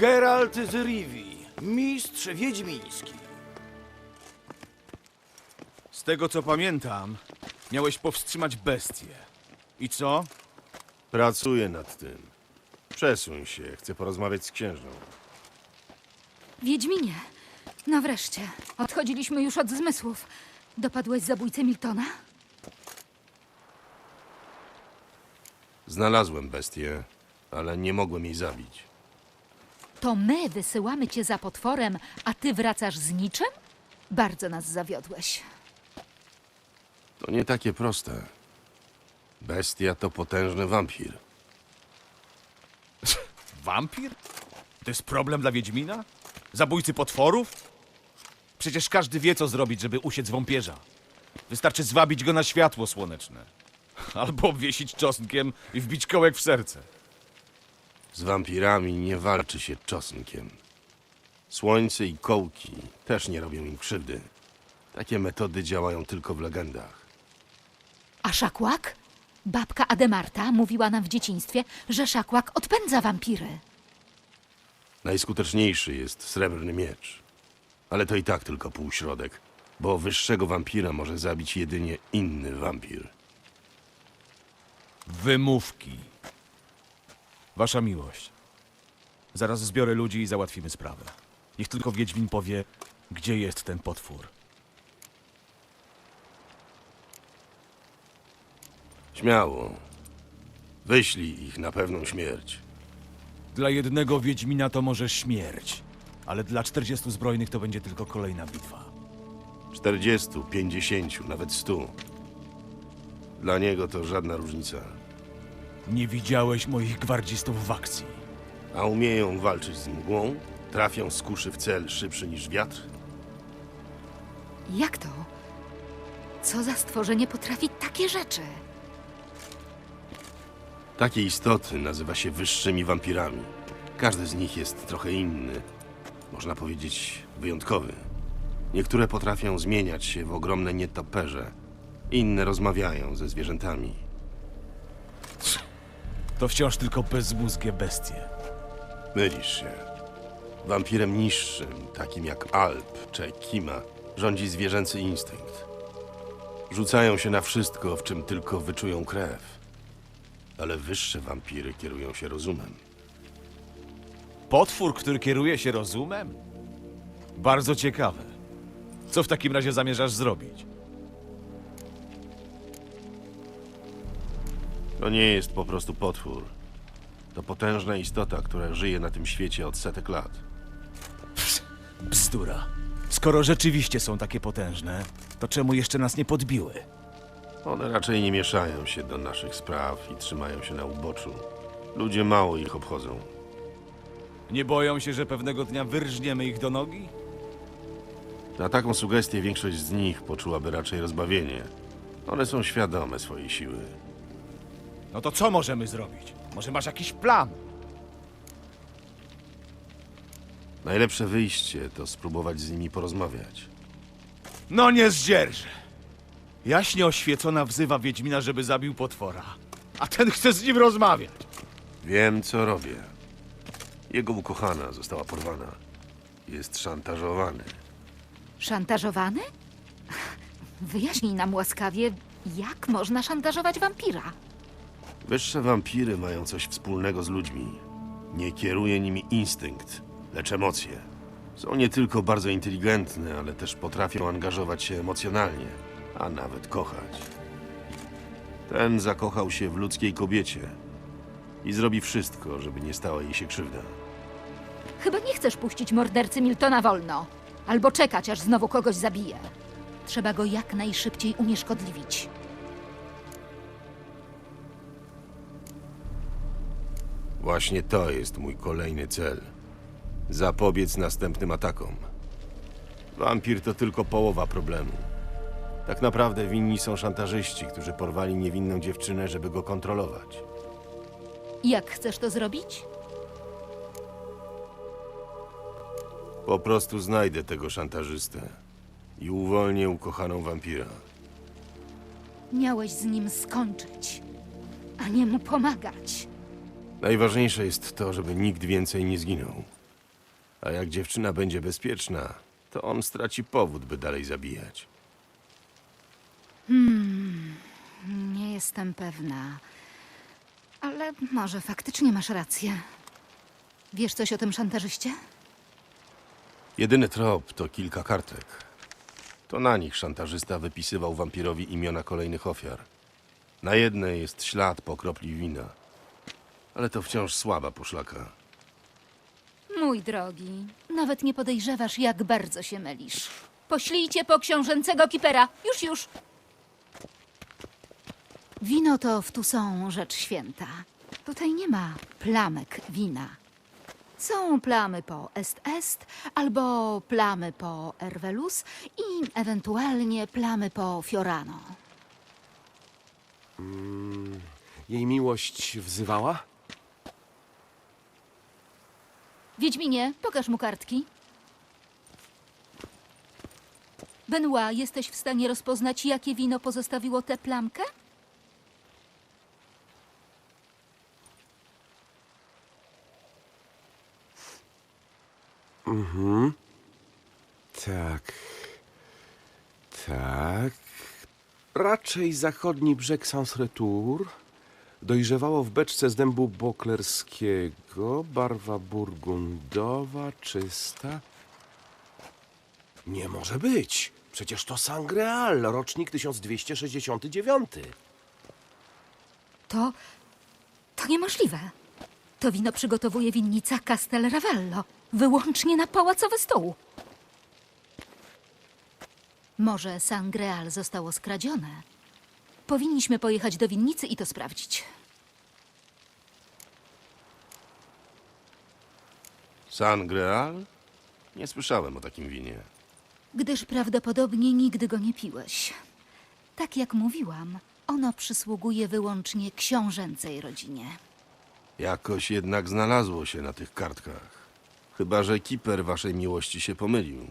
Geralt z Rivii, mistrz wiedźmiński. Z tego co pamiętam, miałeś powstrzymać bestię. I co? Pracuję nad tym. Przesuń się, chcę porozmawiać z księżną. Wiedźminie, no wreszcie. Odchodziliśmy już od zmysłów. Dopadłeś zabójcę Miltona? Znalazłem bestię, ale nie mogłem jej zabić. To my wysyłamy cię za potworem, a ty wracasz z niczym? Bardzo nas zawiodłeś. To nie takie proste. Bestia to potężny wampir. Wampir? To jest problem dla Wiedźmina? Zabójcy potworów? Przecież każdy wie, co zrobić, żeby usiec wąpierza. Wystarczy zwabić go na światło słoneczne. Albo obwiesić czosnkiem i wbić kołek w serce. Z wampirami nie walczy się czosnkiem. Słońce i kołki też nie robią im krzywdy. Takie metody działają tylko w legendach. A szakłak? Babka Ademarta mówiła nam w dzieciństwie, że szakłak odpędza wampiry. Najskuteczniejszy jest srebrny miecz. Ale to i tak tylko półśrodek, bo wyższego wampira może zabić jedynie inny wampir. Wymówki. Wasza miłość. Zaraz zbiorę ludzi i załatwimy sprawę. Niech tylko Wiedźmin powie, gdzie jest ten potwór. Śmiało. Wyślij ich na pewną śmierć. Dla jednego Wiedźmina to może śmierć, ale dla 40 zbrojnych to będzie tylko kolejna bitwa. 40, 50, nawet 100. Dla niego to żadna różnica. Nie widziałeś moich gwardzistów w akcji. A umieją walczyć z mgłą? Trafią z kuszy w cel szybszy niż wiatr? Jak to? Co za stworzenie potrafi takie rzeczy? Takie istoty nazywa się wyższymi wampirami. Każdy z nich jest trochę inny. Można powiedzieć wyjątkowy. Niektóre potrafią zmieniać się w ogromne nietoperze. Inne rozmawiają ze zwierzętami. To wciąż tylko bezmózgie bestie. Mylisz się. Wampirem niższym, takim jak Alp czy Kima, rządzi zwierzęcy instynkt. Rzucają się na wszystko, w czym tylko wyczują krew. Ale wyższe wampiry kierują się rozumem. Potwór, który kieruje się rozumem? Bardzo ciekawe. Co w takim razie zamierzasz zrobić? To nie jest po prostu potwór. To potężna istota, która żyje na tym świecie od setek lat. Bzdura. Skoro rzeczywiście są takie potężne, to czemu jeszcze nas nie podbiły? One raczej nie mieszają się do naszych spraw i trzymają się na uboczu. Ludzie mało ich obchodzą. Nie boją się, że pewnego dnia wyrżniemy ich do nogi? Na taką sugestię większość z nich poczułaby raczej rozbawienie. One są świadome swojej siły. No to co możemy zrobić? Może masz jakiś plan? Najlepsze wyjście to spróbować z nimi porozmawiać. No nie zdzierżę. Jaśnie oświecona wzywa Wiedźmina, żeby zabił potwora. A ten chce z nim rozmawiać. Wiem, co robię. Jego ukochana została porwana. Jest szantażowany. Szantażowany? Wyjaśnij nam łaskawie, jak można szantażować wampira? Wyższe wampiry mają coś wspólnego z ludźmi. Nie kieruje nimi instynkt, lecz emocje. Są nie tylko bardzo inteligentne, ale też potrafią angażować się emocjonalnie, a nawet kochać. Ten zakochał się w ludzkiej kobiecie i zrobi wszystko, żeby nie stała jej się krzywda. Chyba nie chcesz puścić mordercy Miltona wolno. Albo czekać, aż znowu kogoś zabije. Trzeba go jak najszybciej unieszkodliwić. Właśnie to jest mój kolejny cel. Zapobiec następnym atakom. Wampir to tylko połowa problemu. Tak naprawdę winni są szantażyści, którzy porwali niewinną dziewczynę, żeby go kontrolować. Jak chcesz to zrobić? Po prostu znajdę tego szantażystę i uwolnię ukochaną wampira. Miałeś z nim skończyć, a nie mu pomagać. Najważniejsze jest to, żeby nikt więcej nie zginął. A jak dziewczyna będzie bezpieczna, to on straci powód, by dalej zabijać. Nie jestem pewna. Ale może faktycznie masz rację. Wiesz coś o tym szantażyście? Jedyny trop to kilka kartek. To na nich szantażysta wypisywał wampirowi imiona kolejnych ofiar. Na jednej jest ślad po kropli wina. Ale to wciąż słaba poszlaka. Mój drogi, nawet nie podejrzewasz, jak bardzo się mylisz. Poślijcie po książęcego kipera. Już, już. Wino to w tu są rzecz święta. Tutaj nie ma plamek wina. Są plamy po est-est, albo plamy po ervelus i ewentualnie plamy po fiorano. Jej miłość wzywała? Wiedźminie, pokaż mu kartki. Benoit, jesteś w stanie rozpoznać, jakie wino pozostawiło tę plamkę? Tak. Tak. Raczej zachodni brzeg Sans-Retour. Dojrzewało w beczce z dębu boklerskiego. Barwa burgundowa, czysta. Nie może być. Przecież to Sangreal, rocznik 1269. To. to niemożliwe. To wino przygotowuje winnica Castel Ravello, wyłącznie na pałacowy stół. Może Sangreal zostało skradzione? Powinniśmy pojechać do winnicy i to sprawdzić. Sangreal? Nie słyszałem o takim winie. Gdyż prawdopodobnie nigdy go nie piłeś. Tak jak mówiłam, ono przysługuje wyłącznie książęcej rodzinie. Jakoś jednak znalazło się na tych kartkach. Chyba, że kiper waszej miłości się pomylił.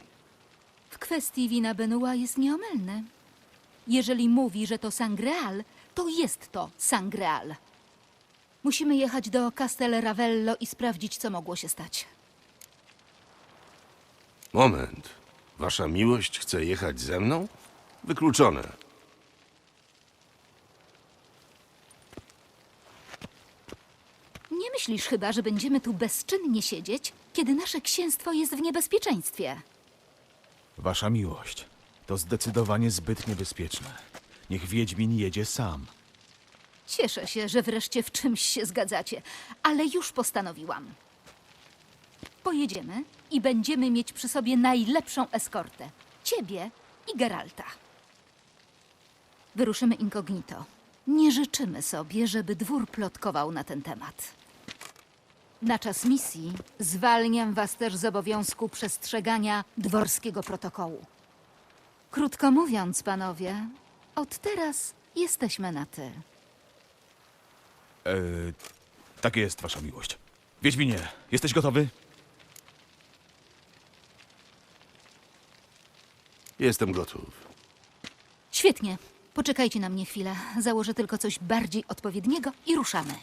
W kwestii wina Benoit jest nieomylny. Jeżeli mówi, że to Sangreal, to jest to Sangreal. Musimy jechać do Castel Ravello i sprawdzić, co mogło się stać. Moment. Wasza miłość chce jechać ze mną? Wykluczone. Nie myślisz chyba, że będziemy tu bezczynnie siedzieć, kiedy nasze księstwo jest w niebezpieczeństwie? Wasza miłość to zdecydowanie zbyt niebezpieczne. Niech Wiedźmin jedzie sam. Cieszę się, że wreszcie w czymś się zgadzacie, ale już postanowiłam. Pojedziemy i będziemy mieć przy sobie najlepszą eskortę ciebie i Geralta. Wyruszymy incognito. Nie życzymy sobie, żeby dwór plotkował na ten temat. Na czas misji zwalniam was też z obowiązku przestrzegania dworskiego protokołu. Krótko mówiąc, panowie, od teraz jesteśmy na ty. E, tak jest, wasza miłość. Wiedźminie, jesteś gotowy? Jestem gotów. Świetnie. Poczekajcie na mnie chwilę. Założę tylko coś bardziej odpowiedniego i ruszamy.